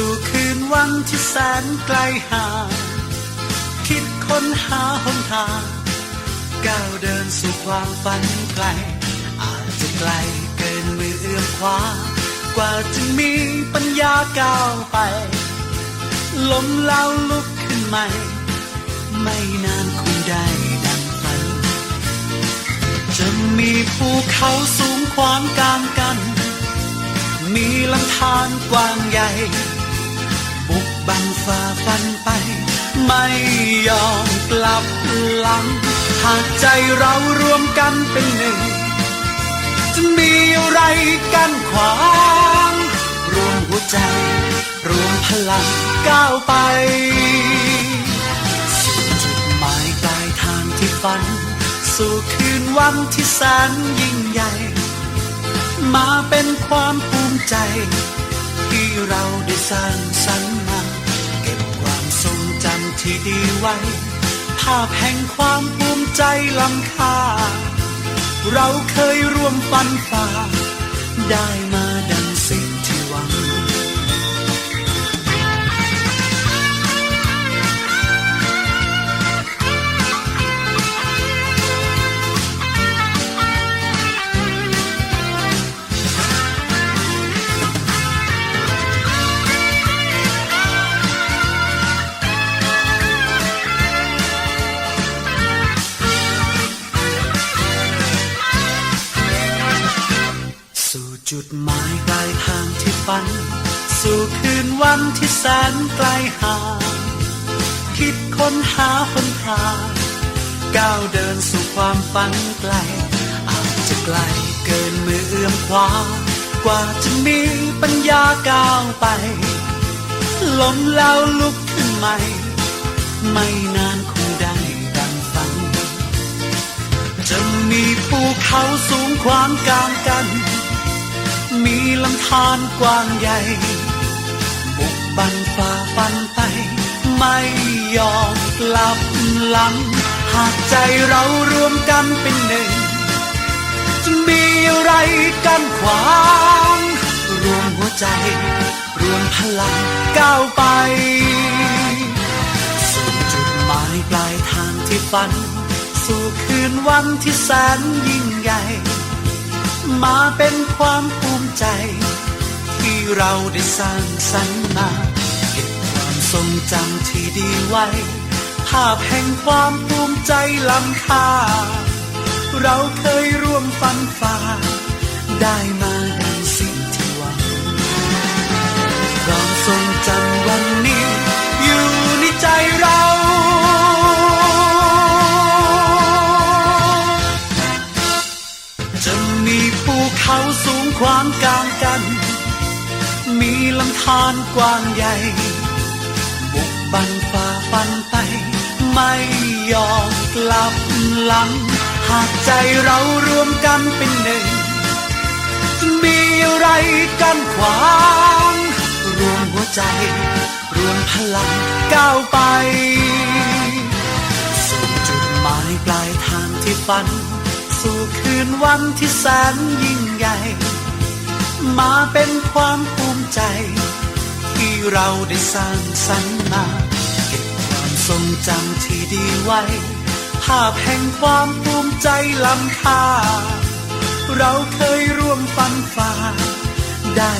สู่คืนวันที่แสนไกลห่างคิดค้นหาหนทางก้าวเดินสู่ความฝันไกล อาจจะไกลเกินมือเอื้อมคว้ากว่าจะมีปัญญาก้าวไปล้มแล้วลุกขึ้นใหม่ ไม่นานคงได้ดังฝัน จะมีภูเขาสูงขวางกลางกัน มีลำธารกว้างใหญ่ บังฝ่าฟันไป ไม่ยอมกลับหลัง หากใจเรารวมกันเป็นหนึ่ง จะมีอะไรกันขวางรวมหัวใจ รวมพลังก้าวไปสู่จุดหมายปลายทางที่ฝัน สู่คืนวันที่แสนยิ่งใหญ่ มาเป็นความภูมิใจ ที่เราได้สร้างสรรค์มา ทรงจำที่ดีไว้ ภาพแห่งความภูมิใจล้ำค่า เราเคยร่วมฟันฝ่าได้มา สู่จุดหมายปลายทางที่ฝัน สู่คืนวันที่แสนไกลห่างคิดค้นหาหนทางก้าวเดินสู่ความฝันไกล อาจจะไกลเกินมือเอื้อมคว้ากว่าจะมีปัญญาก้าวไปล้มแล้วลุกขึ้นใหม่ ไม่นานคงได้ดังฝัน จะมีภูเขาสูงขวางกลางกัน มีลำธารกว้างใหญ่ บุกบันฝ่าฟันไป ไม่ยอมกลับหลัง หากใจเรารวมกันเป็นหนึ่ง จะมีอะไรกันขวาง รวมหัวใจ รวมพลังก้าวไป สู่จุดหมายปลายทางที่ฝัน สู่คืนวันที่แสนยิ่งใหญ่ มาเป็นความภูมิใจ ที่เราได้สร้างสรรค์มาเก็บความทรงจำที่ดีไว้ ภาพแห่งความภูมิใจล้ำค่า เราเคยร่วมฟันฝ่า ได้มาดังสิ่งที่หวังความทรงจำวันนี้ ขวางกลางกัน มีลำธารกว้างใหญ่ บุกบันฝ่าฟันไป ไม่ยอมกลับหลัง หากใจเรารวมกันเป็นหนึ่ง จะมีอะไรกันขวางรวมหัวใจ รวมพลังก้าวไปสู่จุดหมายปลายทางที่ฝัน สู่คืนวันที่แสนยิ่งใหญ่ มาเป็นความภูมิใจ ที่เราได้สร้างสรรค์มาเก็บความทรงจำที่ดีไว้ ภาพแห่งความภูมิใจล้ำค่า เราเคยร่วมฟันฝ่าได้